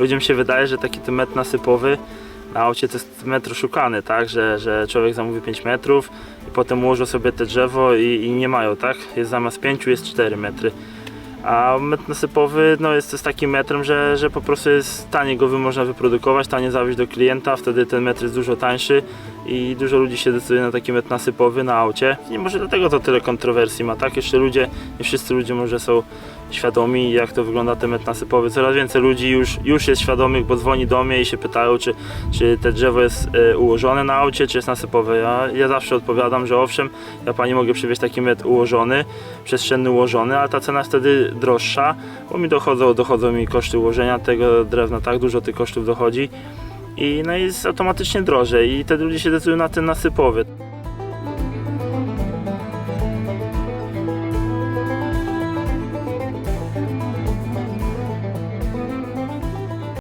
Ludziom się wydaje, że taki ten metr nasypowy na aucie to jest metr oszukany, tak? Że, że człowiek zamówi 5 metrów i potem ułożył sobie te drzewo i, i nie mają, tak? Jest zamiast 5 jest 4 metry. A metr nasypowy no jest, jest takim metrem, że, że po prostu jest taniej go można wyprodukować, taniej zawieźć do klienta, wtedy ten metr jest dużo tańszy i dużo ludzi się decyduje na taki metr nasypowy na aucie. I może dlatego to tyle kontrowersji ma, tak? Jeszcze ludzie, nie wszyscy ludzie może są świadomi jak to wygląda ten metr nasypowy. Coraz więcej ludzi już, już jest świadomych, bo dzwoni do mnie i się pytają, czy, czy te drzewo jest e, ułożone na aucie, czy jest nasypowe. Ja, ja zawsze odpowiadam, że owszem, ja pani mogę przywieźć taki metr ułożony, przestrzenny ułożony, ale ta cena wtedy droższa, bo mi dochodzą, dochodzą mi koszty ułożenia tego drewna, tak dużo tych kosztów dochodzi. I no jest automatycznie drożej i te ludzie się decydują na ten nasypowy.